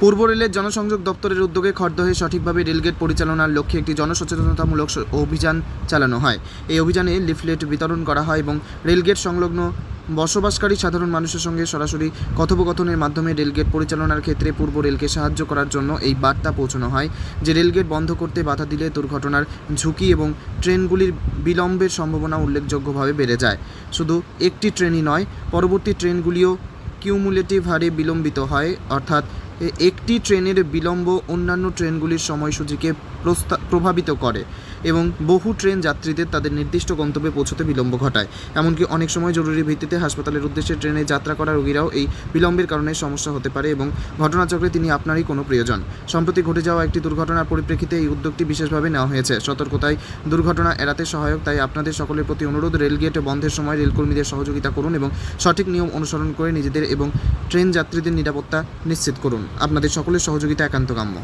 পূর্ব রেলের জনসংযোগ দপ্তরের উদ্যোগে খড়দহে সঠিকভাবে রেলগেট পরিচালনার লক্ষ্যে একটি জনসচেতনতামূলক অভিযান চালানো হয়। এই অভিযানে লিফলেট বিতরণ করা হয় এবং রেলগেট সংলগ্ন বসবাসকারী সাধারণ মানুষের সঙ্গে সরাসরি কথোপকথনের মাধ্যমে রেলগেট পরিচালনার ক্ষেত্রে পূর্ব রেলকে সাহায্য করার জন্য এই বার্তা পৌঁছানো হয়। যে রেলগেট বন্ধ করতে বাধা দিলে দুর্ঘটনার ঝুঁকি এবং ট্রেনগুলির বিলম্বের সম্ভাবনা উল্লেখযোগ্যভাবে বেড়ে যায়। শুধু একটি ট্রেনই নয়, পরবর্তী ট্রেনগুলিও কিউমুলেটিভ হারে বিলম্বিত হয়, অর্থাৎ একটি ট্রেনের বিলম্ব অন্যান্য ট্রেনগুলির সময়সূচিকে প্রভাবিত করে এবং বহু ট্রেন যাত্রীদের তাদের নির্দিষ্ট গন্তব্যে পৌঁছতে বিলম্ব ঘটায়। এমনকি অনেক সময় জরুরি ভিত্তিতে হাসপাতালের উদ্দেশ্যে ট্রেনে যাত্রা করা রোগীরাও এই বিলম্বের কারণে সমস্যা হতে পারে এবং ঘটনাচক্রে তিনি আপনারই কোনো প্রিয়জন। সম্প্রতি ঘটে যাওয়া একটি দুর্ঘটনার পরিপ্রেক্ষিতে এই উদ্যোগটি বিশেষভাবে নেওয়া হয়েছে। সতর্কতায় দুর্ঘটনা এড়াতে সহায়ক, তাই আপনাদের সকলের প্রতি অনুরোধ, রেলগেট বন্ধের সময় রেলকর্মীদের সহযোগিতা করুন এবং সঠিক নিয়ম অনুসরণ করে নিজেদের এবং ট্রেন যাত্রীদের নিরাপত্তা নিশ্চিত করুন। আপনাদের সকলের সহযোগিতা একান্ত কাম্য।